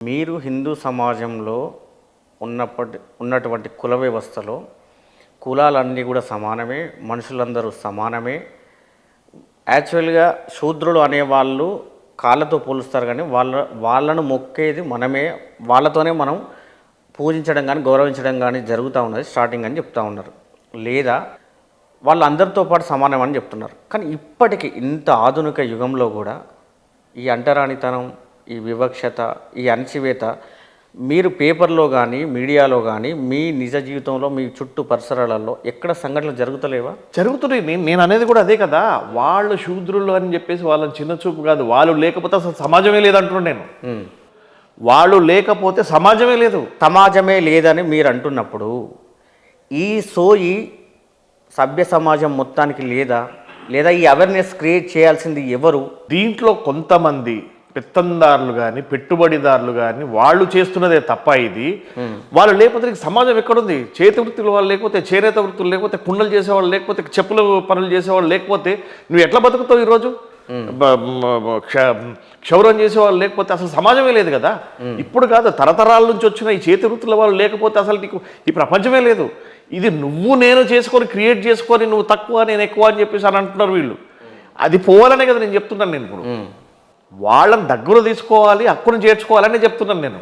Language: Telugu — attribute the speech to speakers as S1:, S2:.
S1: మీరు హిందూ సమాజంలో ఉన్నప్పటి ఉన్నటువంటి కుల వ్యవస్థలో కులాలన్నీ కూడా సమానమే మనుషులందరూ సమానమే. యాక్చువల్గా శూద్రులు అనేవాళ్ళు కాళ్ళతో పోలుస్తారు కానీ వాళ్ళ వాళ్ళను మొక్కేది మనమే వాళ్ళతోనే మనం పూజించడం కానీ గౌరవించడం కానీ జరుగుతూ ఉన్నది స్టార్టింగ్ అని చెప్తూ ఉన్నారు. లేదా వాళ్ళందరితో పాటు సమానం అని చెప్తున్నారు. కానీ ఇప్పటికీ ఇంత ఆధునిక యుగంలో కూడా ఈ అంటరానితనం ఈ వివక్షత ఈ అణచివేత మీరు పేపర్లో కానీ మీడియాలో కానీ మీ నిజ జీవితంలో మీ చుట్టూ పరిసరాలలో ఎక్కడ సంఘటనలు జరుగుతలేవా?
S2: జరుగుతున్నాయి. నేను నేను అనేది కూడా అదే కదా. వాళ్ళు శూద్రులు అని చెప్పేసి వాళ్ళని చిన్న చూపు కాదు. వాళ్ళు లేకపోతే అసలు సమాజమే లేదంటున్నాను నేను. వాళ్ళు లేకపోతే సమాజమే లేదు.
S1: సమాజమే లేదని మీరు అంటున్నప్పుడు ఈ సోయి సభ్య సమాజం మొత్తానికి లేదా? లేదా ఈ అవేర్నెస్ క్రియేట్ చేయాల్సింది ఎవరు?
S2: దీంట్లో కొంతమంది పెత్తందారులు కానీ పెట్టుబడిదారులు కానీ వాళ్ళు చేస్తున్నదే తప్ప ఇది. వాళ్ళు లేకపోతే సమాజం ఎక్కడుంది? చేతి వృత్తులు వాళ్ళు లేకపోతే చేనేత వృత్తులు లేకపోతే కుండలు చేసేవాళ్ళు లేకపోతే చెప్పుల పనులు చేసేవాళ్ళు లేకపోతే నువ్వు ఎట్లా బతుకుతావు ఈరోజు? క్షౌరం చేసేవాళ్ళు లేకపోతే అసలు సమాజమే లేదు కదా. ఇప్పుడు కాదు తరతరాల నుంచి వచ్చిన ఈ చేతి వృత్తుల వాళ్ళు లేకపోతే అసలు నీకు ఈ ప్రపంచమే లేదు. ఇది నువ్వు నేను చేసుకొని క్రియేట్ చేసుకొని నువ్వు తక్కువ నేను ఎక్కువ అని చెప్పేసి అని అంటున్నారు వీళ్ళు. అది పోవాలనే కదా నేను చెప్తున్నాను నేను ఇప్పుడు. వాళ్ళని దగ్గర తీసుకోవాలి హక్కును చేర్చుకోవాలని చెప్తున్నాను నేను.